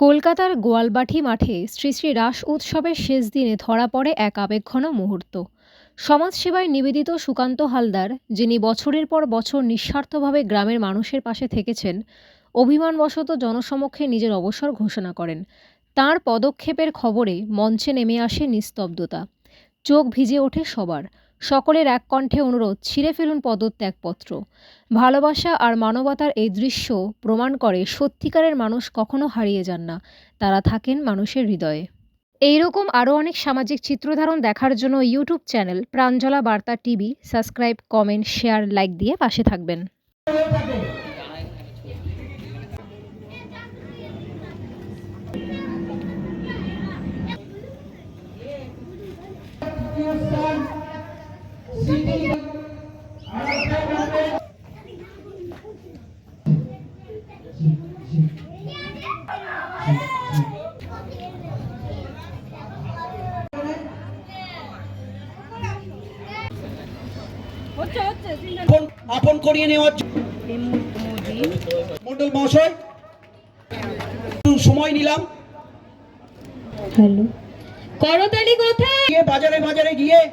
কলকাতার গোয়ালবাটি মাঠে শ্রী শ্রী রাস উৎসবের শেষ দিনে ধরা পড়ে এক আবেগঘন মুহূর্ত। সমাজসেবায় নিবেদিত সুকান্ত হালদার, যিনি বছরের পর বছর নিঃস্বার্থভাবে গ্রামের মানুষের পাশে থেকেছেন, অভিমানবশত জনসমক্ষে নিজের অবসর ঘোষণা করেন। তার পদক্ষেপের খবরে মঞ্চে নেমে আসে নিস্তব্ধতা। চোখ ভিজে ওঠে সবার। সকলের এক কণ্ঠে অনুরোধ, ছিঁড়ে ফেলুন পদত্যাগপত্র। ভালোবাসা আর মানবতার এই দৃশ্য প্রমাণ করে সত্যিকারের মানুষ কখনো হারিয়ে যান না, তারা থাকেন মানুষের হৃদয়ে। এইরকম আরও অনেক সামাজিক চিত্রধারণ দেখার জন্য YouTube channel Pranjala Barta TV, subscribe, comment, share, like দিয়ে পাশে থাকবেন। আপন আপন করিয়ে নেওয়ার মন্ডল মহাশয় সময় নিলাম। হ্যালো। করতালি কোথায়? গিয়ে বাজারে বাজারে গিয়ে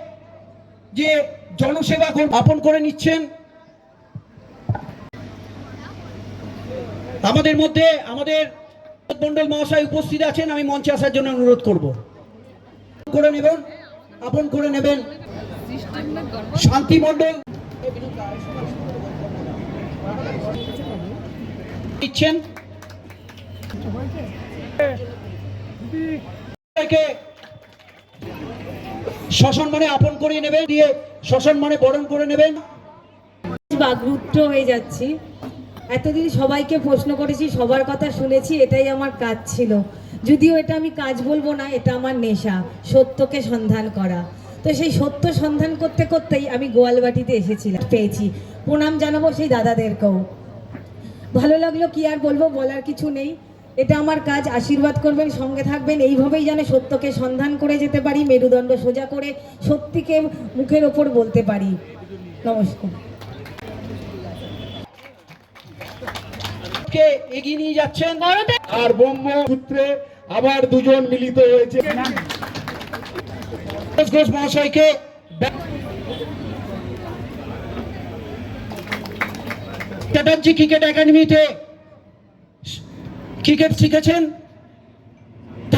যে জনসেবা কর- আপন করে নিচ্ছেন। আমাদের মধ্যে আমাদের মন্ডল মহাশয় উপস্থিত আছেন, আমি মঞ্চে আসার জন্য অনুরোধ করব। করে নেবেন, আপন করে নেবেন। শান্তি মন্ডল দিচ্ছেন। শ্মশান মানে আপন করে নেবেন, দিয়ে শ্মশান মানে বরণ করে নেবেন। বাগরুদ্ধ হয়ে যাচ্ছি। এতদিন সবাইকে প্রশ্ন করেছি, সবার কথা শুনেছি, এটাই আমার কাজ ছিল। যদিও এটা আমি কাজ বলব না, এটা আমার নেশা, সত্যকে সন্ধান করা। তো সেই সত্য সন্ধান করতে করতেই আমি গোয়ালবাটিতে এসেছিলাম, পেয়েছি। প্রণাম জানাব সেই দাদাদেরকেও। ভালো লাগল কি আর বলব, বলার কিছু নেই। এটা আমার কাজ, আশীর্বাদ করবেন, সঙ্গে থাকবেন। এইভাবেই যেন সত্যকে সন্ধান করে যেতে পারি, মেরুদণ্ড সোজা করে সত্যিকে মুখের ওপর বলতে পারি। নমস্কার। কে এগিয়ে নিয়ে যাচ্ছেন। আর ব্রহ্মপুত্রে আবার দুজন মিলিত হয়েছে। ঘোষ মহাশয়কে চ্যাটার্জি ক্রিকেট একাডেমিতে ক্রিকেট শিখেছেন। তো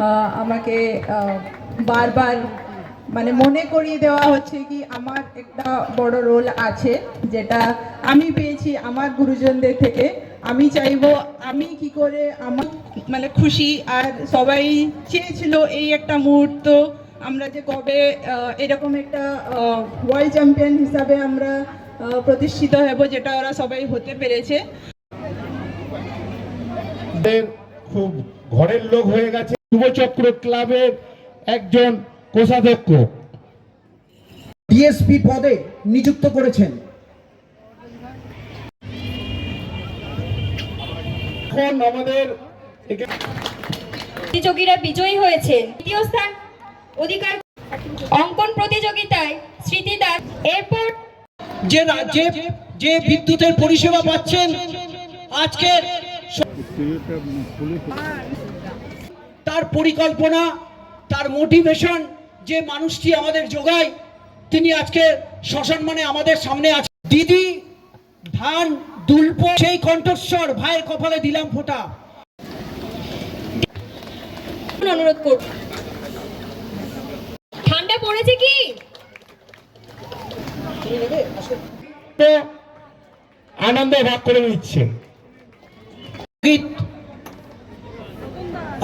আহ, আমাকে আহ, বারবার মানে মনে করিয়ে দেওয়া হচ্ছে কি আমার একটা বড় রোল আছে, যেটা আমি পেয়েছি আমার গুরুজনদের থেকে। আমি চাইব আমি কি করে আমার মানে খুশি আর সবাই চেয়েছিল এই একটা মুহূর্ত। আমরা যে কবে এরকম একটা ওয়ার্ল্ড চ্যাম্পিয়ন হিসাবে আমরা প্রতিষ্ঠিত হব, যেটা ওরা সবাই হতে পেরেছে। খুব ঘরের লোক হয়ে গেছে। যুবচক্র ক্লাবের একজন কোষাধ্যক্ষ। ডিএসপি পদে নিযুক্ত করেছেন। এখন আমাদের প্রতিযোগীরা বিজয়ী হয়েছেন। তৃতীয় স্থান অধিকার অঙ্কন প্রতিযোগিতায় স্মৃতি দাস এরপর যে রাজ্যে যে বিদ্যুতের পরিষেবা পাচ্ছেন আজকে তার পরিকল্পনা তার মোটিভেশন যে মানুষটি আমাদের যোগায় তিনি আজকে শ্মশান মানে আমাদের সামনে আছে দিদি ধান দুল্প সেই কণ্ঠস্বর ভাইয়ের কপালে দিলাম ফোঁটা। অনুরোধ করব? ঠান্ডা পড়েছে কি? আনন্দ ভাগ করে নিচ্ছে।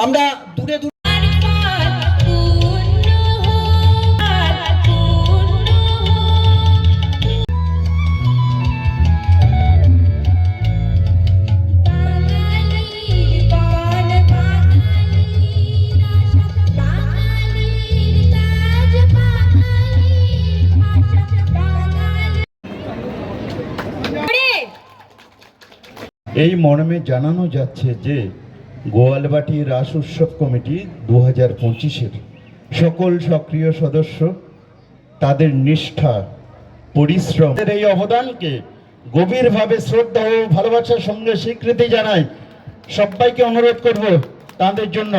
আমরা দূরে দূরে এই মর্মে জানানো যাচ্ছে যে গোয়ালবাটি রাস উৎসব কমিটি দু হাজার পঁচিশের সকল সক্রিয় সদস্য, তাদের নিষ্ঠা, পরিশ্রম এই অবদানকে গভীরভাবে শ্রদ্ধা ও ভালোবাসার সঙ্গে স্বীকৃতি জানায় সবাইকে অনুরোধ করব তাদের জন্য।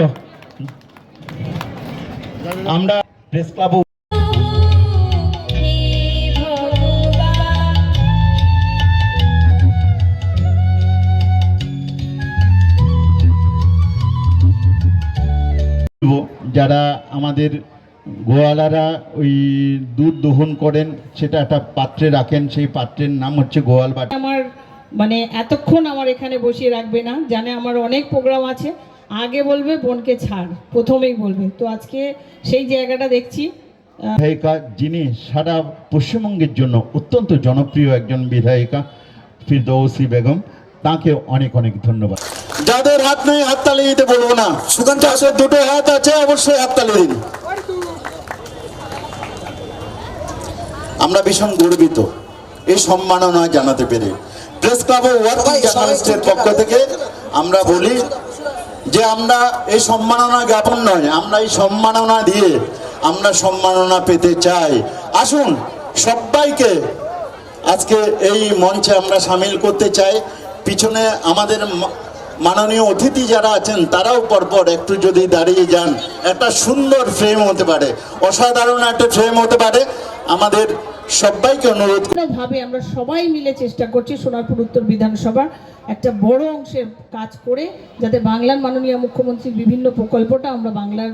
আমরা প্রেস ক্লাব যারা আমাদের গোয়ালারা ওই দুধ দহন করেন সেটা একটা পাত্রে রাখেন। সেই পাত্রের নাম হচ্ছে গোয়াল বাটি। আমার মানে এতক্ষণ আমার এখানে বসিয়ে রাখবে না জানে আমার অনেক প্রোগ্রাম আছে। আগে বলবে বোনকে ছাড়। প্রথমেই বলবে। তো আজকে সেই জায়গাটা দেখছি। বিধায়িকা যিনি সারা পশ্চিমবঙ্গের জন্য অত্যন্ত জনপ্রিয় একজন বিধায়িকা ফিরদৌসি বেগম। তাকে অনেক অনেক ধন্যবাদ। যাদের হাত নেই হাততালি দিতে বলব না। সুকান্ত হাসের দুটো হাত আছে অবশ্যই হাততালি দিন। আমরা ভীষণ গর্বিত। এই সম্মাননা জানাতে পেরে। প্রেস ক্লাব ও ওয়ার্কিং জার্নালিস্টের পক্ষ থেকে আমরা বলি যে আমরা এই সম্মাননা জ্ঞাপন নয় আমরা এই সম্মাননা দিয়ে আমরা সম্মাননা পেতে চাই। আসুন সবাইকে আজকে এই মঞ্চে আমরা সামিল করতে চাই। পিছনে আমাদের মাননীয় অতিথি যারা আছেন, তারাও পরপর একটু যদি দাঁড়িয়ে যান, একটা সুন্দর ফ্রেম হতে পারে। অসাধারণ একটা ফ্রেম হতে পারে। আমাদের সবাইকে অনুরোধ ভাবে আমরা সবাই মিলে চেষ্টা করছি সোনারপুর উত্তর বিধানসভা একটা বড় অংশের কাজ করে, যাতে বাংলার মাননীয় মুখ্যমন্ত্রীর বিভিন্ন প্রকল্পটা আমরা বাংলার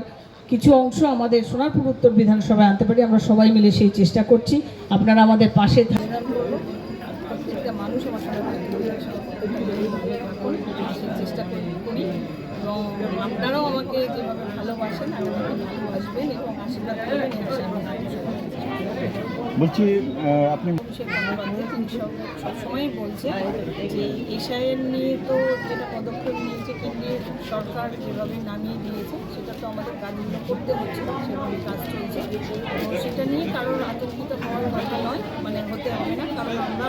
কিছু অংশ আমাদের সোনারপুর উত্তর বিধানসভায় আনতে পারি। আমরা সবাই মিলে সেই চেষ্টা করছি। আপনারা আমাদের পাশে থাকবেন প্রত্যেকটা মানুষ আমার সঙ্গে চেষ্টা করি করি এবং আপনারাও আমাকে যেভাবে ভালোবাসেন ভালোবাসবেন এবং আশীর্বাদ করবেন আমি বলছি আপনি অভিষেক বন্দ্যোপাধ্যায় তিনি সব সবসময়ই বলছে যে এশায়ের নিয়ে তো যেটা পদক্ষেপ নিয়েছে কেন্দ্রীয় সরকার যেভাবে নামিয়ে দিয়েছে সেটা তো আমাদের কাজগুলো করতে হচ্ছে সেভাবে কাজ চলছে। সেটা নিয়ে কারোর আতঙ্কিত হওয়ার কথা নয় মানে হতে হবে না কারণ আমরা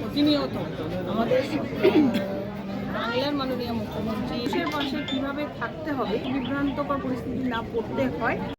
প্রতিনিয়ত আমাদের বাংলার মাননীয় মুখ্যমন্ত্রী দেশের পাশে কীভাবে থাকতে হবে বিভ্রান্তকর পরিস্থিতি না পড়তে হয়।